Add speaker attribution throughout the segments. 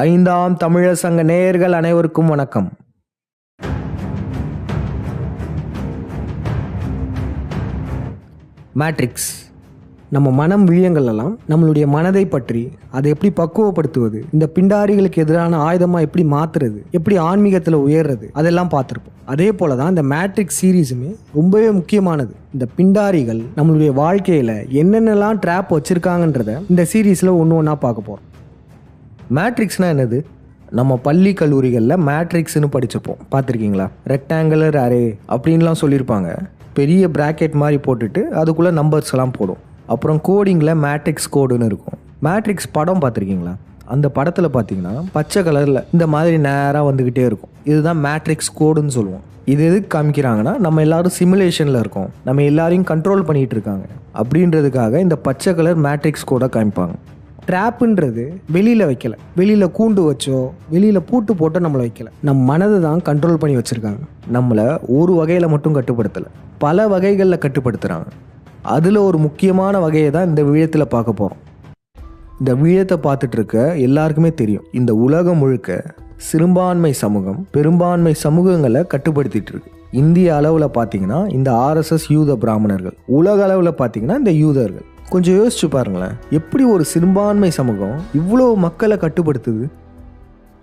Speaker 1: ஐந்தாம் தமிழர் சங்க நேயர்கள் அனைவருக்கும் வணக்கம். மேட்ரிக்ஸ் நம்ம மனம் விழியங்கள் எல்லாம் நம்மளுடைய மனதை பற்றி அதை எப்படி பக்குவப்படுத்துவது இந்த பிண்டாரிகளுக்கு எதிரான ஆயுதமாக எப்படி மாற்றுறது எப்படி ஆன்மீகத்தில் உயர்றது அதெல்லாம் பார்த்துருப்போம். அதே போல தான் இந்த மேட்ரிக்ஸ் சீரீஸுமே ரொம்பவே முக்கியமானது. இந்த பிண்டாரிகள் நம்மளுடைய வாழ்க்கையில் என்னென்னலாம் ட்ராப் வச்சுருக்காங்கன்றத இந்த சீரீஸில் ஒன்று ஒன்றா பார்க்க போகிறோம் மேட்ரிக்ஸ்னால் என்னது? நம்ம பள்ளி கல்லூரிகளில் மேட்ரிக்ஸ்னு படிச்சுப்போம். பார்த்துருக்கீங்களா? ரெக்டாங்குலர் அரே அப்படின்லாம் சொல்லியிருப்பாங்க. பெரிய ப்ராக்கெட் மாதிரி போட்டுட்டு அதுக்குள்ளே நம்பர்ஸ்லாம் போடும். அப்புறம் கோடிங்கில் மேட்ரிக்ஸ் கோடுன்னு இருக்கும். மேட்ரிக்ஸ் படம் பார்த்துருக்கீங்களா? அந்த படத்தில் பார்த்தீங்கன்னா பச்சை கலரில் இந்த மாதிரி நேராக வந்துக்கிட்டே இருக்கும். இதுதான் மேட்ரிக்ஸ் கோடுன்னு சொல்லுவோம். இது எதுக்கு காமிக்கிறாங்கன்னா நம்ம எல்லாரும் சிமுலேஷனில் இருக்கோம். நம்ம எல்லாரையும் கண்ட்ரோல் பண்ணிகிட்டு இருக்காங்க. அப்படின்றதுக்காக இந்த பச்சை கலர் மேட்ரிக்ஸ் கோடை காமிப்பாங்க. ட்ராப்புன்றது வெளியில் வைக்கல. வெளியில் கூண்டு வச்சோ வெளியில் பூட்டு போட்டோ நம்மளை வைக்கல. நம் மனதை தான் கண்ட்ரோல் பண்ணி வச்சுருக்காங்க. நம்மளை ஒரு வகையில் மட்டும் கட்டுப்படுத்தலை. பல வகைகளில் கட்டுப்படுத்துகிறாங்க அதில் ஒரு முக்கியமான வகையை தான் இந்த விழயத்தில் பார்க்க போகிறோம் இந்த வீழத்தை பார்த்துட்டு இருக்க எல்லாருக்குமே தெரியும். இந்த உலகம் முழுக்க சிறுபான்மை சமூகம் பெரும்பான்மை சமூகங்களை கட்டுப்படுத்திட்டு இருக்கு. இந்திய அளவில் பார்த்தீங்கன்னா இந்த ஆர்எஸ்எஸ் யூத பிராமணர்கள். உலக அளவில் பார்த்தீங்கன்னா இந்த யூதர்கள். கொஞ்சம் யோசிச்சு பாருங்களேன். எப்படி ஒரு சிறுபான்மை சமூகம் இவ்வளோ மக்களை கட்டுப்படுத்துது?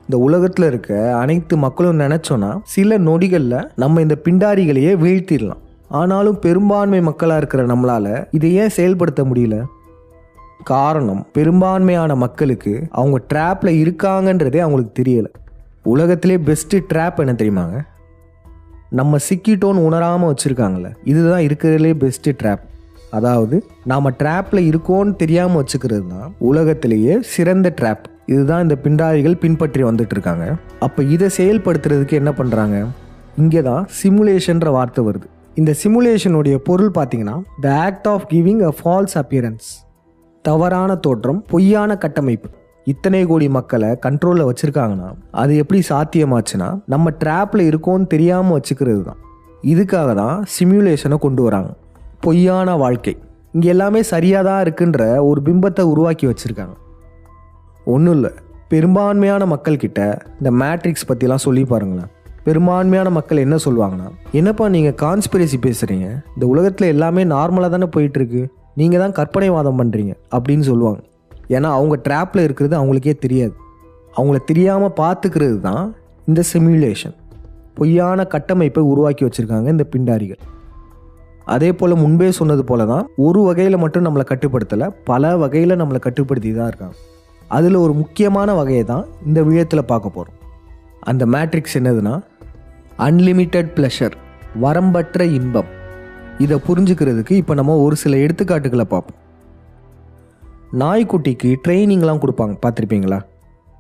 Speaker 1: இந்த உலகத்தில் இருக்க அனைத்து மக்களும் நினச்சோன்னா சில நொடிகளில் நம்ம இந்த பிண்டாரிகளையே வீழ்த்திடலாம். ஆனாலும் பெரும்பான்மை மக்களாக இருக்கிற நம்மளால் இதை ஏன் செயல்படுத்த முடியல? காரணம் பெரும்பான்மையான மக்களுக்கு அவங்க ட்ராப்பில் இருக்காங்கன்றதே அவங்களுக்கு தெரியலை. உலகத்திலே பெஸ்ட்டு ட்ராப் என்ன தெரியுமாங்க? நம்ம சிக்கிட்டோன்னு உணராமல் வச்சுருக்காங்களே இதுதான் இருக்கிறதுலே பெஸ்ட்டு ட்ராப் அதாவது நாம் ட்ராப்பில் இருக்கோன்னு தெரியாமல் வச்சுக்கிறது தான் உலகத்திலேயே சிறந்த ட்ராப் இதுதான் இந்த பிண்டாரிகள் பின்பற்றி வந்துட்டு இருக்காங்க அப்போ இதை செயல்படுத்துறதுக்கு என்ன பண்ணுறாங்க இங்கே தான் சிமுலேஷன்ற வார்த்தை வருது. இந்த சிமுலேஷனுடைய பொருள் பார்த்தீங்கன்னா the act of giving a false appearance தவறான தோற்றம் பொய்யான கட்டமைப்பு. இத்தனை கோடி மக்களை கண்ட்ரோலில் வச்சுருக்காங்கன்னா அது எப்படி சாத்தியமாச்சுன்னா நம்ம ட்ராப்பில் இருக்கோன்னு தெரியாமல் வச்சுக்கிறது தான் இதுக்காக தான் சிமுலேஷனை கொண்டு வராங்க. பொய்யான வாழ்க்கை. இங்கே எல்லாமே சரியாக தான் இருக்குன்ற ஒரு பிம்பத்தை உருவாக்கி வச்சுருக்காங்க. ஒன்றும் இல்லை. பெரும்பான்மையான மக்கள்கிட்ட இந்த மேட்ரிக்ஸ் பற்றிலாம் சொல்லி பாருங்களேன். பெரும்பான்மையான மக்கள் என்ன சொல்லுவாங்கன்னா என்னப்பா நீங்கள் கான்ஸ்பிரசி பேசுகிறீங்க இந்த உலகத்தில் எல்லாமே நார்மலாக தானே போயிட்டுருக்கு. நீங்கள் தான் கற்பனைவாதம் பண்ணுறீங்க அப்படின்னு சொல்லுவாங்க. ஏன்னா அவங்க ட்ராப்பில் இருக்கிறது அவங்களுக்கே தெரியாது. அவங்கள தெரியாமல் பார்த்துக்கிறது தான் இந்த சிமுலேஷன் பொய்யான கட்டமைப்பை உருவாக்கி வச்சுருக்காங்க இந்த பிண்டாரிகள். அதே போல் முன்பே சொன்னது போல தான் ஒரு வகையில் மட்டும் நம்மளை கட்டுப்படுத்தலை பல வகையில் நம்மளை கட்டுப்படுத்தி தான் இருக்காங்க. அதில் ஒரு முக்கியமான வகையை தான் இந்த விழத்தில் பார்க்க போகிறோம் அந்த மேட்ரிக்ஸ் என்னதுன்னா அன்லிமிட்டெட் ப்ளஷர் வரம்பற்ற இன்பம். இதை புரிஞ்சுக்கிறதுக்கு இப்போ நம்ம ஒரு சில எடுத்துக்காட்டுகளை பார்ப்போம். நாய்க்குட்டிக்கு ட்ரைனிங்லாம் கொடுப்பாங்க பார்த்துருப்பீங்களா?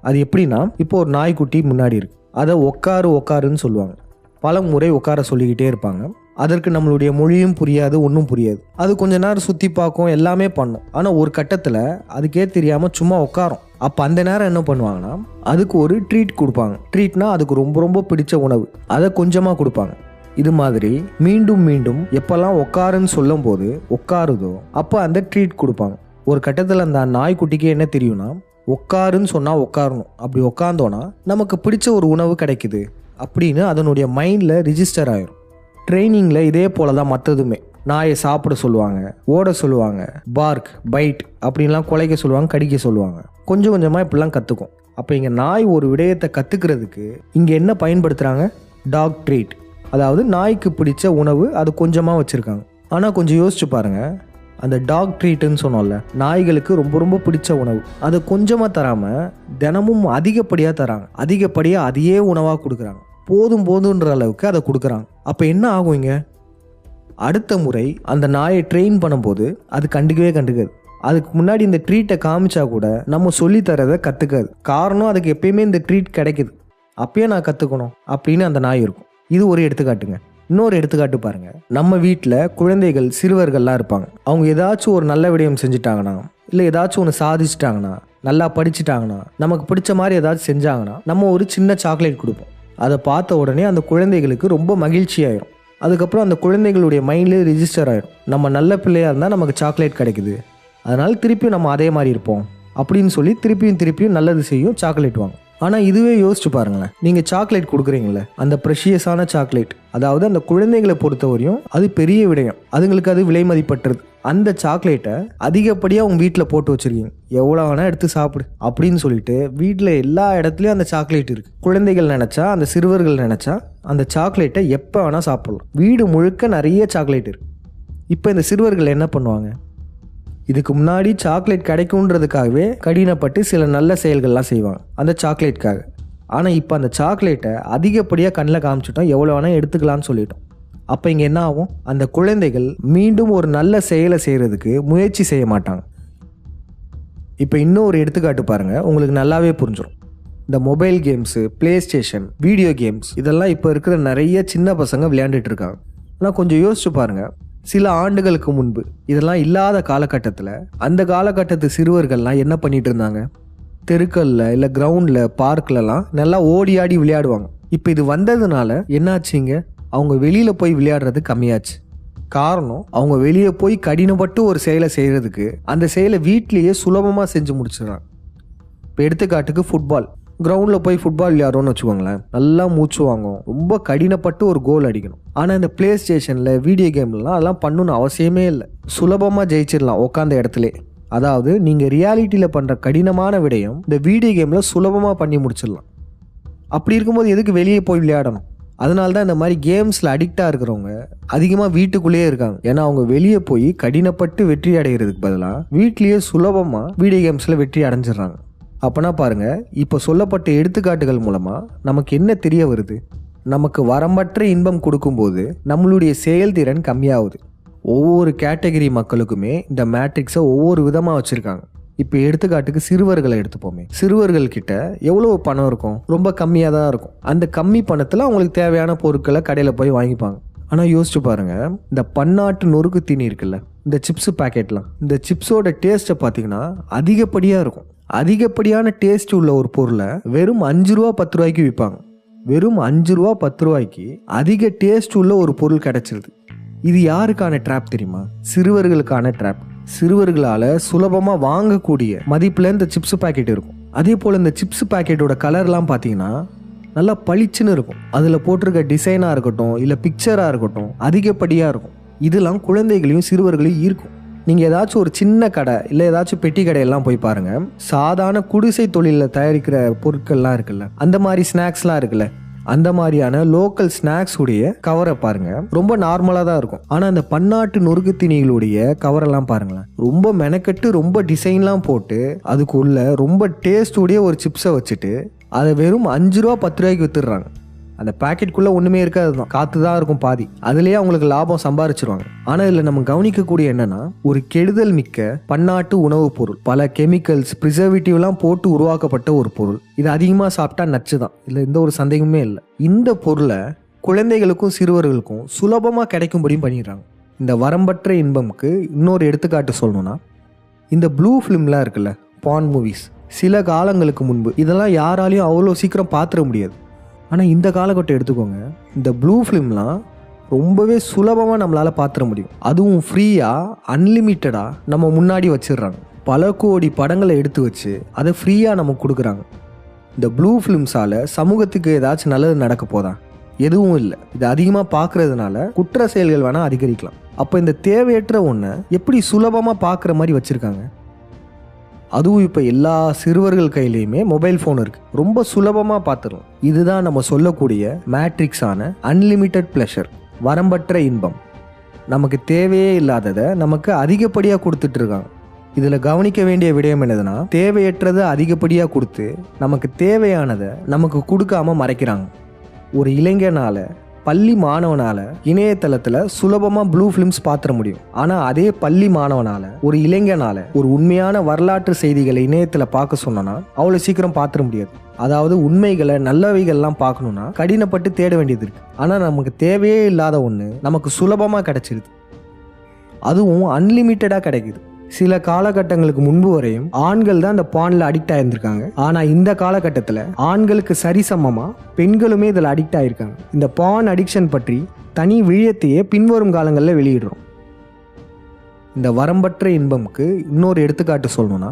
Speaker 1: அது எப்படின்னா இப்போ ஒரு நாய்க்குட்டி முன்னாடி இருக்குது அதை உக்காரு உக்காருன்னு சொல்லுவாங்க. பல முறை உட்கார சொல்லிக்கிட்டே இருப்பாங்க. அதற்கு நம்மளுடைய மொழியும் புரியாது ஒன்றும் புரியாது. அது கொஞ்ச நேரம் சுற்றி பார்க்கும் எல்லாமே பண்ணும். ஆனால் ஒரு கட்டத்தில் அதுக்கே தெரியாமல் சும்மா உட்காரும் அப்போ அந்த நேரம் என்ன பண்ணுவாங்கன்னா அதுக்கு ஒரு ட்ரீட் கொடுப்பாங்க. ட்ரீட்னா அதுக்கு ரொம்ப ரொம்ப பிடிச்ச உணவு. அதை கொஞ்சமாக கொடுப்பாங்க. இது மாதிரி மீண்டும் மீண்டும் எப்போல்லாம் உட்காருன்னு சொல்லும் போது உட்காருதோ அப்போ அந்த ட்ரீட் கொடுப்பாங்க. ஒரு கட்டத்தில் அந்த நாய்க்குட்டிக்கு என்ன தெரியும்னா உட்காருன்னு சொன்னால் உட்காரணும் அப்படி உட்காந்தோன்னா நமக்கு பிடிச்ச ஒரு உணவு கிடைக்குது. அப்படின்னு அதனுடைய மைண்டில் ரிஜிஸ்டர் ஆயிரும். ட்ரைனிங்கில் இதே போல தான் மற்றதுமே நாயை சாப்பிட சொல்லுவாங்க ஓட சொல்லுவாங்க பார்க் பைட் அப்படின்லாம் குலைக்க சொல்லுவாங்க கடிக்க சொல்லுவாங்க. கொஞ்சம் கொஞ்சமாக இப்படிலாம் கற்றுக்கும் அப்போ இங்கே நாய் ஒரு விடயத்தை கற்றுக்கிறதுக்கு இங்கே என்ன பயன்படுத்துகிறாங்க டாக் ட்ரீட் அதாவது நாய்க்கு பிடிச்ச உணவு அது கொஞ்சமாக வச்சுருக்காங்க. ஆனால் கொஞ்சம் யோசிச்சு பாருங்கள் அந்த டாக் ட்ரீட்டுன்னு சொன்னோம்ல நாய்களுக்கு ரொம்ப ரொம்ப பிடிச்ச உணவு. அதை கொஞ்சமாக தராமல் தினமும் அதிகப்படியாக தராங்க. அதிகப்படியாக அதையே உணவாக கொடுக்குறாங்க. போதும் போதுன்ற அளவுக்கு அதை கொடுக்குறாங்க. அப்போ என்ன ஆகும் இங்கே? அடுத்த முறை அந்த நாயை ட்ரெயின் பண்ணும்போது அது கண்டுக்கவே கண்டுக்காது. அதுக்கு முன்னாடி இந்த ட்ரீட்டை காமிச்சா கூட நம்ம சொல்லித்தரதை கற்றுக்காது காரணம் அதுக்கு எப்பயுமே இந்த ட்ரீட் கிடைக்குது. அப்பயே நான் கற்றுக்கணும் அப்படின்னு அந்த நாய் இருக்கும். இது ஒரு எடுத்துக்காட்டுங்க. இன்னொரு எடுத்துக்காட்டு பாருங்க. நம்ம வீட்டில் குழந்தைகள் சிறுவர்கள்லாம் இருப்பாங்க. அவங்க ஏதாச்சும் ஒரு நல்ல விடயம் செஞ்சுட்டாங்கன்னா இல்லை ஏதாச்சும் ஒன்று சாதிச்சிட்டாங்கன்னா நல்லா படிச்சுட்டாங்கன்னா நமக்கு பிடிச்ச மாதிரி ஏதாச்சும் செஞ்சாங்கன்னா நம்ம ஒரு சின்ன சாக்லேட் கொடுப்போம். அதை பார்த்த உடனே அந்த குழந்தைகளுக்கு ரொம்ப மகிழ்ச்சி ஆயிரும் அதுக்கப்புறம் அந்த குழந்தைகளுடைய மைண்ட்லேயே ரிஜிஸ்டர் ஆகிடும் நம்ம நல்ல பிள்ளையாக இருந்தால் நமக்கு சாக்லேட் கிடைக்குது. அதனால் திருப்பியும் நம்ம அதே மாதிரி இருப்போம். அப்படின்னு சொல்லி திருப்பியும் திருப்பியும் நல்லது செய்யும் சாக்லேட் வாங்கும். ஆனால் இதுவே யோசிச்சு பாருங்களேன். நீங்கள் சாக்லேட் கொடுக்குறீங்களே அந்த ப்ரெஷியஸான சாக்லேட் அதாவது அந்த குழந்தைகளை பொறுத்தவரையும் அது பெரிய விடயம். அதுங்களுக்கு அது விலை மதிப்பற்றது. அந்த சாக்லேட்டை அதிகப்படியாக உங்கள் வீட்டில் போட்டு வச்சுருக்கீங்க. எவ்வளோ வேணால் எடுத்து சாப்பிடு அப்படின்னு சொல்லிட்டு வீட்டில் எல்லா இடத்துலையும் அந்த சாக்லேட் இருக்குது குழந்தைகள் நினச்சா அந்த சிறுவர்கள் நினச்சா அந்த சாக்லேட்டை எப்போ வேணால் சாப்பிடலாம். வீடு முழுக்க நிறைய சாக்லேட் இருக்குது இப்போ இந்த சிறுவர்கள் என்ன பண்ணுவாங்க? இதுக்கு முன்னாடி சாக்லேட் கிடைக்குன்றதுக்காகவே கடினப்பட்டு சில நல்ல செயல்கள்லாம் செய்வாங்க. அந்த சாக்லேட்காக ஆனால் இப்போ அந்த சாக்லேட்டை அதிகப்படியாக கண்ணில் காமிச்சிட்டோம் எவ்வளோ வேணால் எடுத்துக்கலாம்னு சொல்லிட்டோம். அப்போ இங்கே என்ன ஆகும்? அந்த குழந்தைகள் மீண்டும் ஒரு நல்ல செயலை செய்கிறதுக்கு முயற்சி செய்ய மாட்டாங்க. இப்போ இன்னும் ஒரு எடுத்துக்காட்டு பாருங்கள் உங்களுக்கு நல்லாவே புரிஞ்சிடும் இந்த mobile games PlayStation video games இதெல்லாம் இப்போ இருக்கிற நிறைய சின்ன பசங்க விளையாண்டுட்டு இருக்காங்க. ஆனால் கொஞ்சம் யோசிச்சு பாருங்கள் சில ஆண்டுகளுக்கு முன்பு இதெல்லாம் இல்லாத காலகட்டத்தில் அந்த காலகட்டத்து சிறுவர்கள்லாம் என்ன பண்ணிட்டு இருந்தாங்க தெருக்கல்ல இல்லை கிரவுண்டில் பார்க்லலாம் நல்லா ஓடி ஆடி விளையாடுவாங்க. இப்போ இது வந்ததுனால என்னாச்சுங்க? அவங்க வெளியில் போய் விளையாடுறது கம்மியாச்சு. காரணம் அவங்க வெளியே போய் கடினப்பட்டு ஒரு செயலை செய்கிறதுக்கு அந்த செயலை வீட்லேயே சுலபமாக செஞ்சு முடிச்சிடறாங்க. இப்போ எடுத்துக்காட்டுக்கு ஃபுட்பால் கிரவுண்டில் போய் ஃபுட்பால் விளையாடுறோம்னு வச்சுக்கோங்களேன் நல்லா மூச்சு வாங்கும் ரொம்ப கடினப்பட்டு ஒரு கோல் அடிக்கணும். ஆனால் இந்த ப்ளே ஸ்டேஷனில் வீடியோ கேம்லலாம் அதெல்லாம் பண்ணணும்னு அவசியமே இல்லை. சுலபமாக ஜெயிச்சிடலாம் உட்காந்த இடத்துல. அதாவது நீங்கள் ரியாலிட்டியில் பண்ணுற கடினமான விடயம் இந்த வீடியோ கேமில் சுலபமாக பண்ணி முடிச்சிடலாம். அப்படி இருக்கும்போது எதுக்கு வெளியே போய் விளையாடணும்? அதனால தான் இந்த மாதிரி கேம்ஸில் அடிக்டாக இருக்கிறவங்க அதிகமாக வீட்டுக்குள்ளேயே இருக்காங்க. ஏன்னா அவங்க வெளியே போய் கடினப்பட்டு வெற்றி அடைகிறதுக்கு பதிலாக வீட்லேயே சுலபமாக வீடியோ கேம்ஸில் வெற்றி அடைஞ்சிடுறாங்க. அப்போனா பாருங்கள் இப்போ சொல்லப்பட்ட எடுத்துக்காட்டுகள் மூலமாக நமக்கு என்ன தெரிய வருது? நமக்கு வரம்பற்ற இன்பம் கொடுக்கும்போது நம்மளுடைய செயல்திறன் கம்மியாகுது. ஒவ்வொரு கேட்டகரி மக்களுக்குமே இந்த மேட்ரிக்ஸை ஒவ்வொரு விதமாக வச்சுருக்காங்க. இப்போ எடுத்துக்காட்டுக்கு சிறுவர்களை எடுத்துப்போமே. சிறுவர்கள் கிட்ட எவ்வளோ பணம் இருக்கும்? ரொம்ப கம்மியாக தான் இருக்கும். அந்த கம்மி பணத்தில் அவங்களுக்கு தேவையான பொருட்களை கடையில் போய் வாங்கிப்பாங்க. ஆனால் யோசிச்சு பாருங்கள் இந்த பன்னாட்டு நொறுக்கு தீனி இருக்குல்ல இந்த சிப்ஸ் பாக்கெட்லாம் இந்த சிப்ஸோட டேஸ்ட்டை பார்த்தீங்கன்னா அதிகப்படியாக இருக்கும். அதிகப்படியான டேஸ்ட் உள்ள ஒரு பொருளை வெறும் அஞ்சு ரூபா பத்து ரூபாய்க்கு விற்பாங்க. வெறும் அஞ்சு ரூபா பத்து ரூபாய்க்கு அதிக டேஸ்ட் உள்ள ஒரு பொருள் கிடைச்சிருது. இது யாருக்கான ட்ராப் தெரியுமா? சிறுவர்களுக்கான ட்ராப் சிறுவர்களால் சுலபமாக வாங்கக்கூடிய மதிப்பில் இந்த சிப்ஸ் பாக்கெட் இருக்கும். அதே போல் இந்த சிப்ஸ் பாக்கெட்டோட கலர்லாம் பார்த்தீங்கன்னா நல்லா பளிச்சுன்னு இருக்கும். அதில் போட்டிருக்க டிசைனாக இருக்கட்டும் இல்லை பிக்சராக இருக்கட்டும் அதிகப்படியாக இருக்கும். இதெல்லாம் குழந்தைகளையும் சிறுவர்களையும் ஈர்க்கும். நீங்கள் ஏதாச்சும் ஒரு சின்ன கடை இல்லை ஏதாச்சும் பெட்டி கடையெல்லாம் போய் பாருங்கள் சாதாரண குடிசை தொழிலில் தயாரிக்கிற பொருட்கள்லாம் இருக்குல்ல. அந்த மாதிரி ஸ்நாக்ஸ்லாம் இருக்குல்ல. அந்த மாதிரியான லோக்கல் ஸ்நாக்ஸ் உடைய கவரை பாருங்க. ரொம்ப நார்மலாக தான் இருக்கும். ஆனால் அந்த பன்னாட்டு நொறுக்கு திணிகளுடைய கவரெல்லாம் பாருங்களேன். ரொம்ப மெனக்கெட்டு ரொம்ப டிசைன்லாம் போட்டு அதுக்குள்ள ரொம்ப டேஸ்ட் உடைய ஒரு சிப்ஸை வச்சுட்டு அதை வெறும் அஞ்சு ரூபா பத்து ரூபாய்க்கு வித்துடுறாங்க. அந்த பாக்கெட்குள்ளே ஒன்றுமே இருக்காது தான். காற்று தான் இருக்கும் பாதி. அதுலேயே அவங்களுக்கு லாபம் சம்பாரிச்சிருவாங்க. ஆனால் இதில் நம்ம கவனிக்கக்கூடிய என்னன்னா ஒரு கெடுதல் மிக்க பன்னாட்டு உணவுப் பொருள் பல கெமிக்கல்ஸ் ப்ரிசர்வேட்டிவ்லாம் போட்டு உருவாக்கப்பட்ட ஒரு பொருள். இது அதிகமாக சாப்பிட்டா நச்சு தான். இல்லை எந்த ஒரு சந்தேகமே இல்லை. இந்த பொருளை குழந்தைகளுக்கும் சிறுவர்களுக்கும் சுலபமாக கிடைக்கும்படியும் பண்ணிடுறாங்க. இந்த வரம்பற்ற இன்பம்க்கு இன்னொரு எடுத்துக்காட்டு சொல்லணும்னா இந்த ப்ளூ ஃபிலிம்லாம் இருக்குல்ல பான் மூவிஸ் சில காலங்களுக்கு முன்பு இதெல்லாம் யாராலையும் அவ்வளோ சீக்கிரம் பார்த்துட முடியாது. ஆனால் இந்த காலகட்டம் எடுத்துக்கோங்க. இந்த ப்ளூ ஃபிலிம்லாம் ரொம்பவே சுலபமாக நம்மளால் பார்த்துட முடியும். அதுவும் ஃப்ரீயாக அன்லிமிட்டடாக நம்ம முன்னாடி வச்சிடுறாங்க. பல கோடி படங்களை எடுத்து வச்சு அதை ஃப்ரீயாக நமக்கு கொடுக்குறாங்க. இந்த ப்ளூ ஃபிலிம்ஸால் சமூகத்துக்கு ஏதாச்சும் நல்லது நடக்க போதா? எதுவும் இல்லை. இது அதிகமாக பார்க்கறதுனால குற்ற செயல்கள் வேணால் அதிகரிக்கலாம். அப்போ இந்த தேவையற்ற ஒன்றை எப்படி சுலபமாக பார்க்குற மாதிரி வச்சுருக்காங்க? அதுவும் இப்போ எல்லா சிறுவர்கள் கையிலையுமே மொபைல் ஃபோன் இருக்குது ரொம்ப சுலபமாக பார்த்துரும் இதுதான் நம்ம சொல்லக்கூடிய மேட்ரிக்ஸான அன்லிமிட்டெட் ப்ளஷர் வரம்பற்ற இன்பம். நமக்கு தேவையே இல்லாததை நமக்கு அதிகப்படியாக கொடுத்துட்ருக்காங்க இதில் கவனிக்க வேண்டிய விடயம் என்னதுன்னா தேவையற்றதை அதிகப்படியாக கொடுத்து நமக்கு தேவையானதை நமக்கு கொடுக்காம மறைக்கிறாங்க. ஒரு இளைஞனால பள்ளி மாணவனால இணையதளத்துல சுலபமா ப்ளூ ஃபிலிம்ஸ் பாத்திர முடியும். ஆனா அதே பள்ளி மாணவனால ஒரு இளைஞனால ஒரு உண்மையான வரலாற்று செய்திகளை இணையத்துல பார்க்க சொன்னோன்னா அவ்வளோ சீக்கிரம் பாத்திர முடியாது. அதாவது உண்மைகளை நல்லவைகள்லாம் பார்க்கணும்னா கடினப்பட்டு தேட வேண்டியது இருக்கு. ஆனா நமக்கு தேவையே இல்லாத ஒன்று நமக்கு சுலபமா கிடைச்சிருது. அதுவும் அன்லிமிட்டடாக கிடைக்குது. சில காலகட்டங்களுக்கு முன்பு வரையும் ஆண்கள் தான் இந்த பான்ல அடிக்ட் ஆயிருந்திருக்காங்க. ஆனா இந்த காலகட்டத்தில் ஆண்களுக்கு சரிசமமா பெண்களுமே இதில் அடிக்ட் ஆயிருக்காங்க. இந்த பான் அடிக்ஷன் பற்றி தனி விழியத்தையே பின்வரும் காலங்களில் வெளியிடுறோம். இந்த வரம்பற்ற இன்பமுக்கு இன்னொரு எடுத்துக்காட்டு சொல்லணும்னா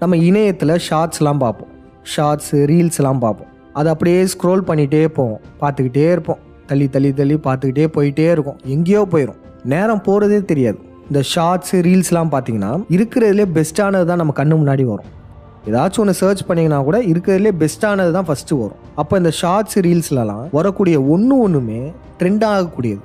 Speaker 1: நம்ம இணையத்தில் ஷார்ட்ஸ்லாம் பார்ப்போம். ஷார்ட்ஸு ரீல்ஸ்லாம் பார்ப்போம். அதை அப்படியே ஸ்க்ரோல் பண்ணிகிட்டே போவோம். பார்த்துக்கிட்டே இருப்போம். தள்ளி தள்ளி தள்ளி பார்த்துக்கிட்டே போயிட்டே இருக்கும். எங்கேயோ போயிடும் நேரம் போகிறதே தெரியாது. இந்த ஷார்ட்ஸு ரீல்ஸ்லாம் பார்த்தீங்கன்னா இருக்கிறதுலே பெஸ்ட்டானது தான் நம்ம கண்ணு முன்னாடி வரும். ஏதாச்சும் ஒன்று சர்ச் பண்ணிங்கன்னா கூட இருக்கிறதுலே பெஸ்ட்டானது தான் ஃபஸ்ட்டு வரும். அப்போ இந்த ஷார்ட்ஸ் ரீல்ஸ்லலாம் வரக்கூடிய ஒன்று ஒன்றுமே ட்ரெண்ட் ஆகக்கூடியது.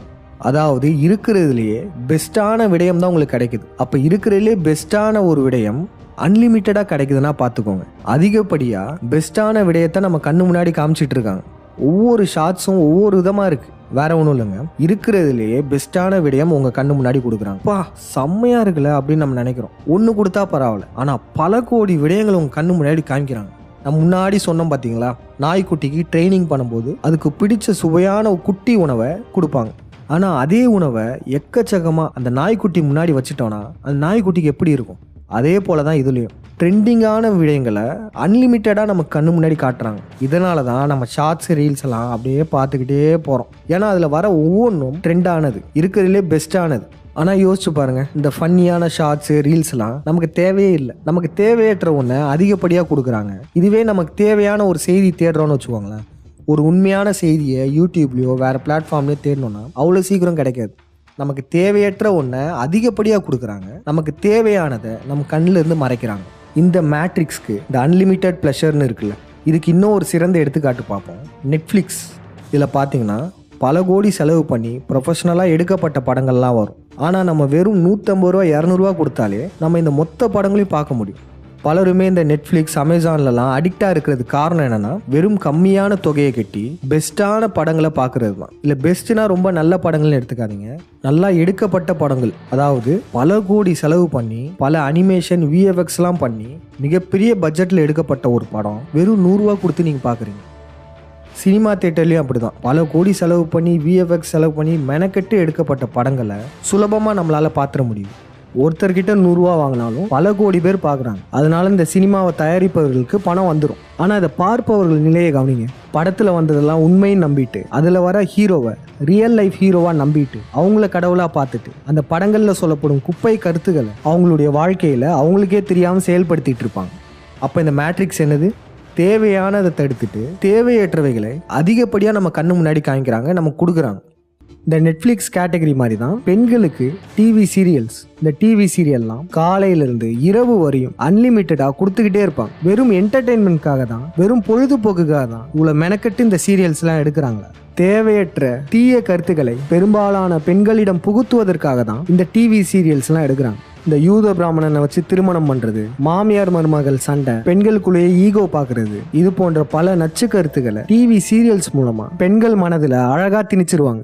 Speaker 1: அதாவது இருக்கிறதுலையே பெஸ்ட்டான விடயம் தான் உங்களுக்கு கிடைக்குது. அப்போ இருக்கிறதுலே பெஸ்ட்டான ஒரு விடயம் அன்லிமிட்டடாக கிடைக்குதுன்னா பார்த்துக்கோங்க. அதிகப்படியாக பெஸ்ட்டான விடயத்தை நம்ம கண்ணு முன்னாடி காமிச்சிட்டு இருக்காங்க. ஒவ்வொரு ஷார்ட்ஸும் ஒவ்வொரு விதமாக இருக்குது வேற ஒன்றும் இல்லைங்க. இருக்கிறதுலேயே பெஸ்ட்டான விடயம் உங்கள் கண்ணு முன்னாடி கொடுக்குறாங்க. பா செம்மையாக இருக்குல்ல அப்படின்னு நம்ம நினைக்கிறோம். ஒன்று கொடுத்தா பரவாயில்ல. ஆனால் பல கோடி விடயங்கள் உங்கள் கண்ணு முன்னாடி காமிக்கிறாங்க. நம்ம முன்னாடி சொன்னோம் பார்த்தீங்களா நாய்க்குட்டிக்கு ட்ரைனிங் பண்ணும்போது அதுக்கு பிடிச்ச சுவையான குட்டி உணவை கொடுப்பாங்க. ஆனால் அதே உணவை எக்கச்சக்கமாக அந்த நாய்க்குட்டி முன்னாடி வச்சுட்டோன்னா அந்த நாய்க்குட்டிக்கு எப்படி இருக்கும்? அதே போல தான் இதுலேயும். ட்ரெண்டிங்கான விடயங்களை அன்லிமிட்டடாக நம்ம கண்ணு முன்னாடி காட்டுறாங்க. இதனால தான் நம்ம ஷார்ட்ஸ் ரீல்ஸ் எல்லாம் அப்படியே பார்த்துக்கிட்டே போகிறோம் ஏன்னா அதில் வர ஒவ்வொன்றும் ட்ரெண்டானது இருக்கிறதுலே பெஸ்ட்டானது ஆனால் யோசிச்சு பாருங்க. இந்த ஃபன்னியான ஷார்ட்ஸு ரீல்ஸ்லாம் நமக்கு தேவையே இல்லை. நமக்கு தேவையற்ற ஒன்றை அதிகப்படியாக கொடுக்குறாங்க. இதுவே நமக்கு தேவையான ஒரு செய்தி தேடுறோன்னு வச்சுக்கோங்களேன். ஒரு உண்மையான செய்தியை யூடியூப்லேயோ வேறு பிளாட்ஃபார்ம்லேயோ தேடணும்னா அவ்வளோ சீக்கிரம் கிடைக்காது. நமக்கு தேவையற்ற ஒன்றை அதிகப்படியாக கொடுக்குறாங்க. நமக்கு தேவையானதை நம்ம கண்ணில் இருந்து மறைக்கிறாங்க. இந்த மேட்ரிக்ஸ்க்கு இந்த அன்லிமிட்டெட் ப்ளஷர்னு இருக்குல்ல இதுக்கு இன்னும் ஒரு சிறந்த எடுத்துக்காட்டு பார்ப்போம். நெட்ஃப்ளிக்ஸ் இதில் பார்த்தீங்கன்னா பல கோடி செலவு பண்ணி ப்ரொஃபஷனலாக எடுக்கப்பட்ட படங்கள்லாம் வரும். ஆனால் நம்ம வெறும் நூற்றம்பது ரூபா இரநூறுவா கொடுத்தாலே நம்ம இந்த மொத்த படங்களையும் பார்க்க முடியும். பலருமே இந்த நெட்ஃப்ளிக்ஸ் அமேசான்லலாம் அடிக்டாக இருக்கிறது காரணம் என்னென்னா வெறும் கம்மியான தொகையை கட்டி பெஸ்ட்டான படங்களை பார்க்குறது தான் இல்லை பெஸ்ட்னா ரொம்ப நல்ல படங்கள்னு எடுத்துக்காதீங்க. நல்லா எடுக்கப்பட்ட படங்கள். அதாவது பல கோடி செலவு பண்ணி பல அனிமேஷன் விஎஃப்எக்ஸ்லாம் பண்ணி மிகப்பெரிய பட்ஜெட்டில் எடுக்கப்பட்ட ஒரு படம். வெறும் நூறுரூவா கொடுத்து நீங்கள் பார்க்குறீங்க. சினிமா தேட்டர்லேயும் அப்படி தான் பல கோடி செலவு பண்ணி விஎஃப்எக்ஸ் செலவு பண்ணி மெனக்கெட்டு எடுக்கப்பட்ட படங்களை சுலபமாக நம்மளால் பார்த்துட முடியும். ஒருத்தர்கிட்ட நூறுரூவா வாங்கினாலும் பல கோடி பேர் பார்க்குறாங்க. அதனால இந்த சினிமாவை தயாரிப்பவர்களுக்கு பணம் வந்துடும் ஆனால் இதை பார்ப்பவர்கள் நிலையை கவனிங்க. படத்தில் வந்ததெல்லாம் உண்மைன்னு நம்பிட்டு அதில் வர ஹீரோவை ரியல் லைஃப் ஹீரோவாக நம்பிட்டு அவங்கள கடவுளாக பார்த்துட்டு அந்த படங்களில் சொல்லப்படும் குப்பை கருத்துக்களை அவங்களுடைய வாழ்க்கையில் அவங்களுக்கே தெரியாமல் செயல்படுத்திட்டு இருப்பாங்க. அப்போ இந்த மேட்ரிக்ஸ் என்னது? தேவையானதை தடுத்துட்டு தேவையற்றவைகளை அதிகப்படியாக நம்ம கண்ணு முன்னாடி காமிக்கிறாங்க நமக்கு கொடுக்குறாங்க. இந்த நெட்ஃப்ளிக்ஸ் கேட்டகரி மாதிரி தான் பெண்களுக்கு டிவி சீரியல்ஸ் இந்த டிவி சீரியல்லாம் காலையிலிருந்து இரவு வரையும் அன்லிமிட்டடாக கொடுத்துக்கிட்டே இருப்பாங்க. வெறும் என்டர்டெயின்மெண்ட்காக தான் வெறும் பொழுதுபோக்குக்காக தான் இவ்வளோ மெனக்கெட்டு இந்த சீரியல்ஸ்லாம் எடுக்கிறாங்க. தேவையற்ற தீய கருத்துக்களை பெரும்பாலான பெண்களிடம் புகுத்துவதற்காக தான் இந்த டிவி சீரியல்ஸ்லாம் எடுக்கிறாங்க. இந்த யூத பிராமணனை வச்சு திருமணம் பண்றது மாமியார் மருமகள் சண்டை பெண்களுக்குள்ளேயே ஈகோ பாக்குறது இது போன்ற பல நச்சு கருத்துக்களை டிவி சீரியல்ஸ் மூலமா பெண்கள் மனதில் அழகா திணிச்சிருவாங்க.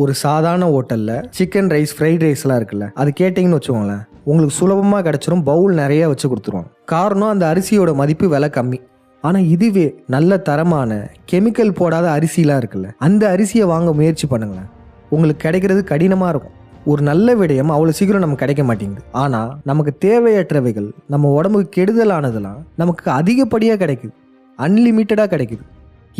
Speaker 1: ஒரு சாதாரண ஹோட்டலில் சிக்கன் ரைஸ் ஃப்ரைட் ரைஸ்லாம் இருக்குல்ல அது கேட்டிங்கன்னு வச்சுக்கோங்களேன் உங்களுக்கு சுலபமாக கிடச்சிரும் பவுல் நிறைய வச்சு கொடுத்துருவாங்க காரணம் அந்த அரிசியோட மதிப்பு விலை கம்மி. ஆனால் இதுவே நல்ல தரமான கெமிக்கல் போடாத அரிசிலாம் இருக்குல்ல அந்த அரிசியை வாங்க முயற்சி பண்ணுங்களேன். உங்களுக்கு கிடைக்கிறது கடினமாக இருக்கும். ஒரு நல்ல விடயம் அவ்வளோ சீக்கிரம் நமக்கு கிடைக்க மாட்டேங்குது. ஆனால் நமக்கு தேவையற்றவைகள் நம்ம உடம்புக்கு கெடுதலானதெல்லாம் நமக்கு அதிகப்படியாக கிடைக்குது. அன்லிமிட்டடாக கிடைக்குது.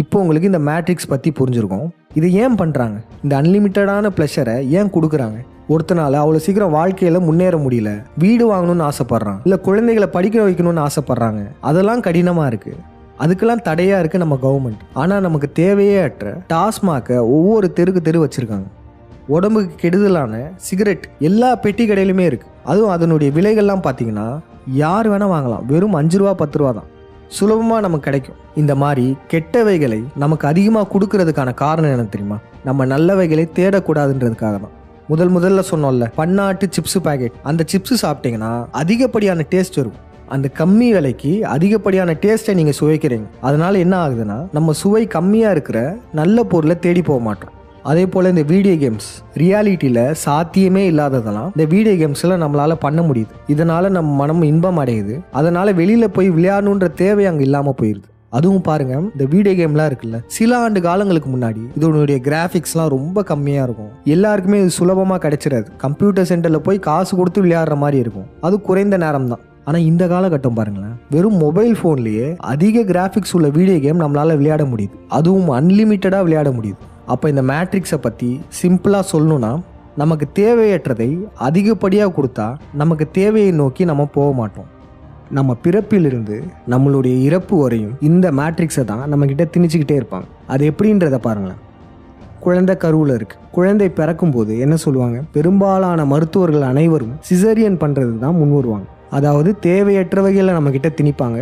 Speaker 1: இப்போ உங்களுக்கு இந்த மேட்ரிக்ஸ் பற்றி புரிஞ்சிருக்கும். இது ஏன் பண்ணுறாங்க இந்த அன்லிமிட்டடான ப்ளஷரை ஏன் கொடுக்குறாங்க? ஒருத்தனால அவ்வளோ சீக்கிரம் வாழ்க்கையில் முன்னேற முடியல. வீடு வாங்கணும்னு ஆசைப்பட்றான். இல்லை குழந்தைகளை படிக்க வைக்கணும்னு ஆசைப்பட்றாங்க. அதெல்லாம் கடினமாக இருக்குது அதுக்கெல்லாம் தடையாக இருக்குது நம்ம கவர்மெண்ட் ஆனால் நமக்கு தேவையே அற்ற டாஸ்மாகை ஒவ்வொரு தெருக்கு தெரு வச்சுருக்காங்க. உடம்புக்கு கெடுதலான சிகரெட் எல்லா பெட்டி கடையிலுமே இருக்குது அதுவும் அதனுடைய விலைகள்லாம் பார்த்தீங்கன்னா யார் வேணால் வாங்கலாம். வெறும் அஞ்சு ரூபா பத்து ரூபா தான். சுலபமாக நமக்கு கிடைக்கும். இந்த மாதிரி கெட்டவைகளை நமக்கு அதிகமாக கொடுக்கறதுக்கான காரணம் என்ன தெரியுமா? நம்ம நல்லவைகளை தேடக்கூடாதுன்றதுக்காக தான். முதல் முதல்ல சொன்னோம்ல பன்னாட்டு சிப்ஸ் பாக்கெட் அந்த சிப்ஸ் சாப்பிட்டீங்கன்னா அதிகப்படியான டேஸ்ட் இருக்கும் அந்த கம்மி விலைக்கு அதிகப்படியான டேஸ்ட்டை நீங்கள் சுவைக்கிறீங்க. அதனால என்ன ஆகுதுன்னா நம்ம சுவை கம்மியாக இருக்கிற நல்ல பொருளை தேடி போக மாட்டோம். அதே போல் இந்த வீடியோ கேம்ஸ் ரியாலிட்டியில் சாத்தியமே இல்லாததெல்லாம் இந்த வீடியோ கேம்ஸில் நம்மளால் பண்ண முடியுது. இதனால் நம்ம மனம் இன்பம் அடையுது. அதனால் வெளியில் போய் விளையாடணுன்ற தேவை அங்கே இல்லாமல் போயிடுது அதுவும் பாருங்க இந்த வீடியோ கேம்லாம் இருக்குல்ல சில ஆண்டு காலங்களுக்கு முன்னாடி இதனுடைய கிராஃபிக்ஸ்லாம் ரொம்ப கம்மியாக இருக்கும். எல்லாருக்குமே இது சுலபமாக கிடைச்சிடாது. கம்ப்யூட்டர் சென்டரில் போய் காசு கொடுத்து விளையாடுற மாதிரி இருக்கும். அது குறைந்த நேரம் தான் ஆனால் இந்த காலகட்டம் பாருங்களேன் வெறும் மொபைல் ஃபோன்லேயே அதிக கிராஃபிக்ஸ் உள்ள வீடியோ கேம் நம்மளால் விளையாட முடியுது. அதுவும் அன்லிமிட்டடாக விளையாட முடியுது. அப்போ இந்த மேட்ரிக்ஸை பற்றி சிம்பிளாக சொல்லணுன்னா நமக்கு தேவையற்றதை அதிகப்படியாக கொடுத்தா நமக்கு தேவையை நோக்கி நம்ம போக மாட்டோம். நம்ம பிறப்பிலிருந்து நம்மளுடைய இறப்பு வரையும் இந்த மேட்ரிக்ஸை தான் நம்மக்கிட்ட திணிச்சுக்கிட்டே இருப்பாங்க. அது எப்படின்றத பாருங்களேன். குழந்தை கருவில் இருக்குது குழந்தை பிறக்கும்போது என்ன சொல்லுவாங்க? பெரும்பாலான மருத்துவர்கள் அனைவரும் சிசரியன் பண்ணுறது தான் முன் வருவாங்க. அதாவது தேவையற்ற வகையில் நம்மக்கிட்ட திணிப்பாங்க.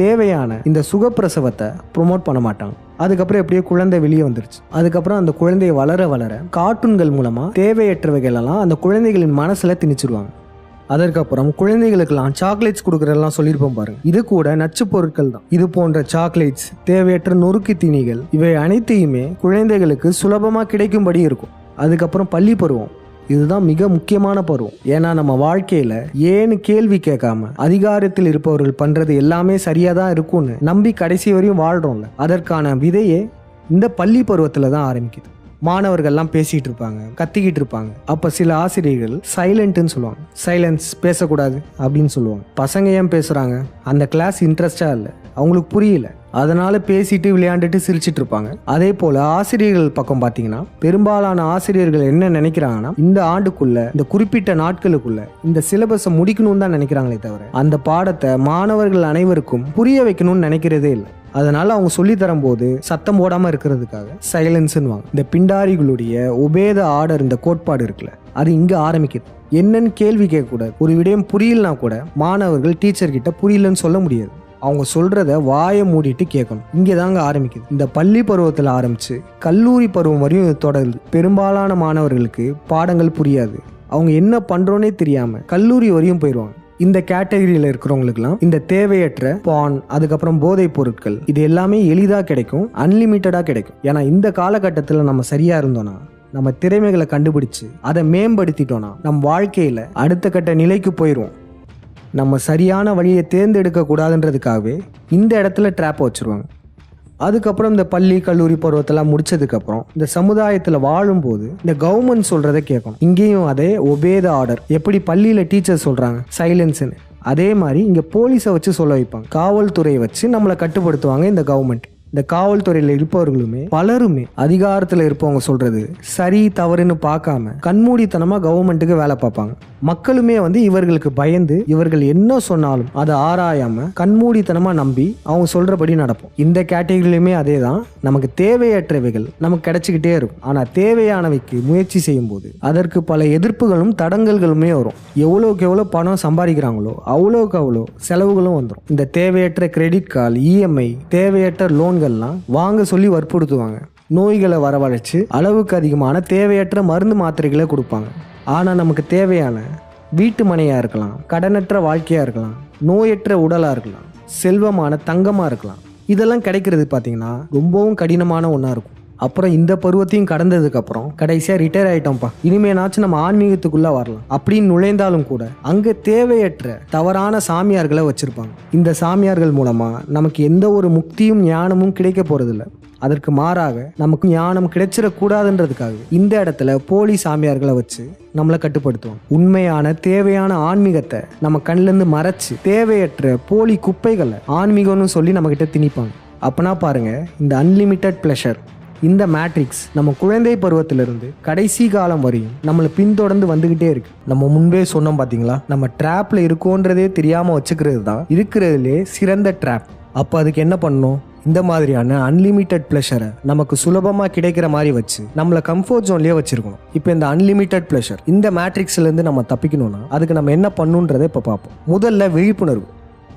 Speaker 1: தேவையான இந்த சுகப்பிரசவத்தை ப்ரொமோட் பண்ண மாட்டாங்க. அதுக்கப்புறம் எப்படியோ குழந்தை வெளியே வந்துருச்சு. அதுக்கப்புறம் அந்த குழந்தையை வளர வளர கார்ட்டூன்கள் மூலமாக தேவையற்றவைகளெல்லாம் அந்த குழந்தைகளின் மனசில் திணிச்சிருவாங்க. அதற்கப்புறம் குழந்தைகளுக்கெல்லாம் சாக்லேட்ஸ் கொடுக்குறதெல்லாம் சொல்லியிருப்போம் பாருங்க. இது கூட நச்சு பொருட்கள் தான். இது போன்ற சாக்லேட்ஸ் தேவையற்ற நொறுக்கு தீனிகள் இவை அனைத்தையுமே குழந்தைகளுக்கு சுலபமாக கிடைக்கும்படி இருக்கும். அதுக்கப்புறம் பள்ளி பருவம். இதுதான் மிக முக்கியமான பருவம். ஏன்னா நம்ம வாழ்க்கையில ஏன்னு கேள்வி கேட்காம அதிகாரத்தில் இருப்பவர்கள் பண்றது எல்லாமே சரியா தான் இருக்கும்னு நம்பி கடைசி வரையும் வாழ்றோம்ல. அதற்கான விதையே இந்த பள்ளி பருவத்துல தான் ஆரம்பிக்குது. மாணவர்கள்லாம் பேசிகிட்டு இருப்பாங்க கத்திக்கிட்டு இருப்பாங்க. அப்போ சில ஆசிரியர்கள் சைலண்ட்டுன்னு சொல்லுவாங்க. சைலன்ஸ் பேசக்கூடாது அப்படின்னு சொல்லுவாங்க. பசங்க ஏன் பேசுகிறாங்க அந்த கிளாஸ் இன்ட்ரெஸ்டாக இல்லை. அவங்களுக்கு புரியல. அதனால பேசிட்டு விளையாண்டுட்டு சிரிச்சிட்டு இருப்பாங்க. அதே போல ஆசிரியர்கள் பக்கம் பார்த்தீங்கன்னா பெரும்பாலான ஆசிரியர்கள் என்ன நினைக்கிறாங்கன்னா இந்த ஆண்டுக்குள்ள இந்த குறிப்பிட்ட நாட்களுக்குள்ள இந்த சிலபஸை முடிக்கணும்னு தான் நினைக்கிறாங்களே தவிர அந்த பாடத்தை மாணவர்கள் அனைவருக்கும் புரிய வைக்கணும்னு நினைக்கிறதே இல்லை. அதனால அவங்க சொல்லி தரும்போது சத்தம் போடாம இருக்கிறதுக்காக சைலன்ஸ்னு இந்த பிண்டாரிகளுடைய உபேத ஆர்டர் இந்த கோட்பாடு இருக்குல்ல அது இங்க ஆரம்பிக்குது. என்னன்னு கேள்வி கேட்கக்கூடாது. ஒரு விடயம் புரியலனா கூட மாணவர்கள் டீச்சர் கிட்ட புரியலன்னு சொல்ல முடியாது. அவங்க சொல்கிறத வாயை மூடிட்டு கேட்கணும். இங்கே தாங்க ஆரம்பிக்குது. இந்த பள்ளி பருவத்தில் ஆரம்பித்து கல்லூரி பருவம் வரையும் இது தொடருது. பெரும்பாலான மாணவர்களுக்கு பாடங்கள் புரியாது. அவங்க என்ன பண்ணுறோன்னே தெரியாமல் கல்லூரி வரையும் போயிடுவாங்க இந்த கேட்டகரியில் இருக்கிறவங்களுக்குலாம் இந்த தேவையற்ற பான் அதுக்கப்புறம் போதைப் பொருட்கள் இது எல்லாமே எளிதாக கிடைக்கும் அன்லிமிட்டடாக கிடைக்கும். ஏன்னா இந்த காலகட்டத்தில் நம்ம சரியாக இருந்தோம்னா நம்ம திறமைகளை கண்டுபிடிச்சு அதை மேம்படுத்திட்டோம்னா நம் வாழ்க்கையில் அடுத்த கட்ட நிலைக்கு போயிடுவோம் நம்ம சரியான வழியை தேர்ந்தெடுக்கக்கூடாதுன்றதுக்காகவே இந்த இடத்துல ட்ராப் வச்சுருவாங்க. அதுக்கப்புறம் இந்த பள்ளி கல்லூரி பருவத்தெல்லாம் முடிச்சதுக்கப்புறம் இந்த சமுதாயத்தில் வாழும்போது இந்த கவர்மெண்ட் சொல்கிறத கேட்கணும். இங்கேயும் அதே ஒபேத ஆர்டர் எப்படி பள்ளியில் டீச்சர் சொல்கிறாங்க சைலன்ஸ்னு அதே மாதிரி இங்கே போலீஸை வச்சு சொல்ல வைப்பாங்க. காவல்துறையை வச்சு நம்மளை கட்டுப்படுத்துவாங்க இந்த கவர்மெண்ட் இந்த காவல்துறையில் இருப்பவர்களுமே பலருமே அதிகாரத்தில் இருப்பவங்க சொல்றது சரி தவறுன்னு பார்க்காம கண்மூடித்தனமாக கவர்மெண்ட்டுக்கு வேலை பார்ப்பாங்க. மக்களுமே வந்து இவர்களுக்கு பயந்து இவர்கள் என்ன சொன்னாலும் அதை ஆராயாம கண்மூடித்தனமா நம்பி அவங்க சொல்றபடி நடப்போம். இந்த கேட்டகரியிலுமே அதே தான் நமக்கு தேவையற்றவைகள் நமக்கு கிடைச்சிக்கிட்டே இருக்கும். ஆனா தேவையானவைக்கு முயற்சி செய்யும் போது அதற்கு பல எதிர்ப்புகளும் தடங்கல்களுமே வரும். எவ்வளோக்கு எவ்வளோ பணம் சம்பாதிக்கிறாங்களோ அவ்வளோக்கு அவ்வளோ செலவுகளும் வந்துடும் இந்த தேவையற்ற கிரெடிட் கார்டு இஎம்ஐ தேவையற்ற லோன் ஆண்கள்லாம் வாங்க சொல்லி வற்புறுத்துவாங்க. நோய்களை வரவழைச்சு அளவுக்கு அதிகமான தேவையற்ற மருந்து மாத்திரைகளை கொடுப்பாங்க. ஆனால் நமக்கு தேவையான வீட்டு மனையாக இருக்கலாம் கடனற்ற வாழ்க்கையாக இருக்கலாம் நோயற்ற உடலாக இருக்கலாம் செல்வமான தங்கமாக இருக்கலாம். இதெல்லாம் கிடைக்கிறது பார்த்திங்கன்னா ரொம்பவும் கடினமான ஒன்றா இருக்கும். அப்புறம் இந்த பருவத்தையும் கடந்ததுக்கப்புறம் கடைசியாக ரிட்டையர் ஆகிட்டோம்ப்பா இனிமேனாச்சும் நம்ம ஆன்மீகத்துக்குள்ளே வரலாம். அப்படின்னு நுழைந்தாலும் கூட அங்கே தேவையற்ற தவறான சாமியார்களை வச்சுருப்பாங்க. இந்த சாமியார்கள் மூலமாக நமக்கு எந்த ஒரு முக்தியும் ஞானமும் கிடைக்க போகிறதில்ல அதற்கு மாறாக நமக்கு ஞானம் கிடைச்சிடக்கூடாதுன்றதுக்காக இந்த இடத்துல போலி சாமியார்களை வச்சு நம்மளை கட்டுப்படுத்துவோம். உண்மையான தேவையான ஆன்மீகத்தை நம்ம கண்ணிலேருந்து மறைச்சு தேவையற்ற போலி குப்பைகளை ஆன்மீகம்னு சொல்லி நம்மக்கிட்ட திணிப்பாங்க. அப்போனா பாருங்க இந்த அன்லிமிட்டெட் ப்ளஷர் இந்த மேட்ரிக்ஸ் நம்ம குழந்தை பருவத்திலிருந்து கடைசி காலம் வரையும் நம்மளை பின்தொடர்ந்து வந்துகிட்டே இருக்கு. நம்ம முன்பே சொன்னோம் பாத்தீங்களா? நம்ம ட்ராப்ல இருக்கோன்றதே தெரியாம வச்சுக்கிறது தான். இருக்கிறதுலே சிறந்த ட்ராப் அப்போ அதுக்கு என்ன பண்ணணும்? இந்த மாதிரியான அன்லிமிட்டெட் ப்ளஷரை நமக்கு சுலபமாக கிடைக்கிற மாதிரி வச்சு நம்மளை கம்ஃபர்ட் ஜோன்லேயே வச்சிருக்கணும். இப்போ இந்த அன்லிமிட்டெட் ப்ளஷர் இந்த மேட்ரிக்ஸ்லேருந்து நம்ம தப்பிக்கணும்னா அதுக்கு நம்ம என்ன பண்ணுன்றதை இப்போ பார்ப்போம். முதல்ல விழிப்புணர்வு.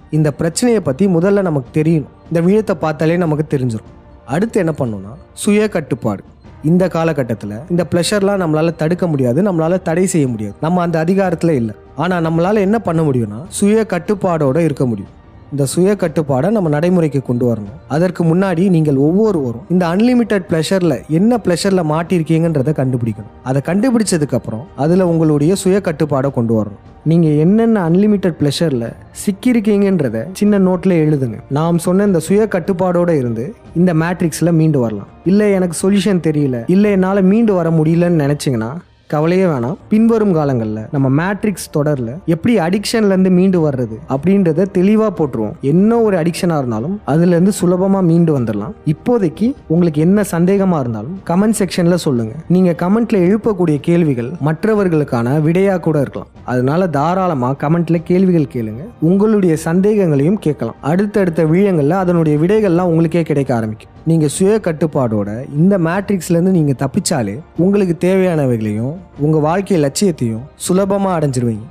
Speaker 1: இந்த பிரச்சனையை பற்றி முதல்ல நமக்கு தெரியணும். இந்த விழத்தை பார்த்தாலே நமக்கு தெரிஞ்சிடும் அடுத்து என்ன பண்ணணும்னா சுய கட்டுப்பாடு. இந்த காலகட்டத்தில் இந்த ப்ளஷர்லாம் நம்மளால் தடுக்க முடியாது நம்மளால் தடை செய்ய முடியாது. நம்ம அந்த அதிகாரத்தில் இல்லை. ஆனால் நம்மளால் என்ன பண்ண முடியும்னா சுய கட்டுப்பாடோட இருக்க முடியும். இந்த சுய கட்டுப்பாடை நம்ம நடைமுறைக்கு கொண்டு வரணும். அதற்கு முன்னாடி நீங்கள் ஒவ்வொருவரும் இந்த அன்லிமிட்டெட் ப்ளஷரில் என்ன ப்ளஷரில் மாட்டியிருக்கீங்கன்றதை கண்டுபிடிக்கணும். அதை கண்டுபிடிச்சதுக்கப்புறம் அதில் உங்களுடைய சுய கட்டுப்பாடை கொண்டு வரணும். நீங்கள் என்னென்ன அன்லிமிட்டெட் ப்ளஷரில் சிக்கியிருக்கீங்கன்றத சின்ன நோட்டில் எழுதுங்க. நாம் சொன்ன இந்த சுய கட்டுப்பாடோடு இருந்து இந்த மேட்ரிக்ஸில் மீண்டு வரலாம். இல்லை எனக்கு சொல்யூஷன் தெரியல. இல்லை என்னால் மீண்டு வர முடியலன்னு நினச்சிங்கன்னா கவலையே வேணாம். பின்வரும் காலங்களில் நம்ம மேட்ரிக்ஸ் தொடரில் எப்படி அடிக்ஷன்லேருந்து மீண்டு வர்றது அப்படின்றத தெளிவாக போட்டுருவோம். என்ன ஒரு அடிக்ஷனாக இருந்தாலும் அதுலேருந்து சுலபமாக மீண்டு வந்துடலாம் இப்போதைக்கு உங்களுக்கு என்ன சந்தேகமாக இருந்தாலும் கமெண்ட் செக்ஷனில் சொல்லுங்கள் நீங்கள் கமெண்ட்டில் எழுப்பக்கூடிய கேள்விகள் மற்றவர்களுக்கான விடையாக கூட இருக்கலாம். அதனால தாராளமாக கமெண்ட்ல கேள்விகள் கேளுங்க. உங்களுடைய சந்தேகங்களையும் கேட்கலாம். அடுத்தடுத்த விழயங்களில் அதனுடைய விடைகள்லாம் உங்களுக்கே கிடைக்க ஆரம்பிக்கும். நீங்கள் சுய கட்டுப்பாடோட இந்த மேட்ரிக்ஸ்லேருந்து நீங்கள் தப்பிச்சாலே உங்களுக்கு தேவையானவைகளையும் உங்கள் வாழ்க்கை லட்சியத்தையும் சுலபமாக அடைஞ்சிருவீங்க.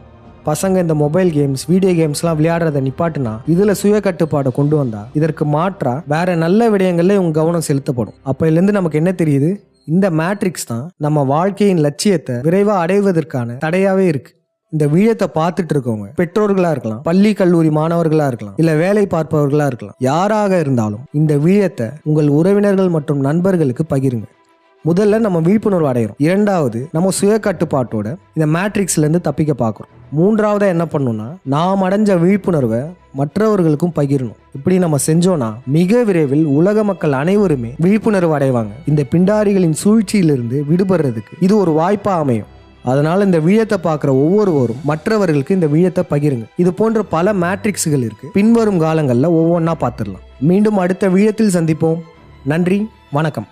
Speaker 1: பசங்க இந்த மொபைல் கேம்ஸ் வீடியோ கேம்ஸ்லாம் விளையாடுறத நிப்பாட்டுனா இதில் சுய கட்டுப்பாடை கொண்டு வந்தா இதற்கு மாற்றா வேற நல்ல விடயங்கள்ல உங்க கவனம் செலுத்தப்படும். அப்போலேருந்து நமக்கு என்ன தெரியுது? இந்த மேட்ரிக்ஸ் தான் நம்ம வாழ்க்கையின் லட்சியத்தை விரைவாக அடைவதற்கான தடையாகவே இருக்குது இந்த வீழத்தை பார்த்துட்டு இருக்கவங்க பெற்றோர்களா இருக்கலாம் பள்ளி கல்லூரி மாணவர்களா இருக்கலாம் இல்ல வேலை பார்ப்பவர்களா இருக்கலாம் யாராக இருந்தாலும் இந்த வீழத்தை உங்கள் உறவினர்கள் மற்றும் நண்பர்களுக்கு பகிருங்க. முதல்ல நம்ம விழிப்புணர்வு அடையிறோம். இரண்டாவது நம்ம சுய கட்டுப்பாட்டோட இந்த மேட்ரிக்ஸ்ல இருந்து தப்பிக்க பார்க்குறோம். மூன்றாவதாக என்ன பண்ணணும்னா நாம் அடைஞ்ச விழிப்புணர்வை மற்றவர்களுக்கும் பகிரணும். இப்படி நம்ம செஞ்சோம்னா மிக விரைவில் உலக மக்கள் அனைவருமே விழிப்புணர்வு அடைவாங்க. இந்த பிண்டாரிகளின் சூழ்ச்சியிலிருந்து விடுபடுறதுக்கு இது ஒரு வாய்ப்பா அமையும். அதனால இந்த வீழத்தை பார்க்குற ஒவ்வொருவரும் மற்றவர்களுக்கு இந்த வீழத்தை பகிருங்க. இது போன்ற பல மேட்ரிக்ஸுகள் இருக்கு. பின்வரும் காலங்களில் ஒவ்வொன்றா பார்த்துடலாம். மீண்டும் அடுத்த வீழத்தில் சந்திப்போம். நன்றி வணக்கம்.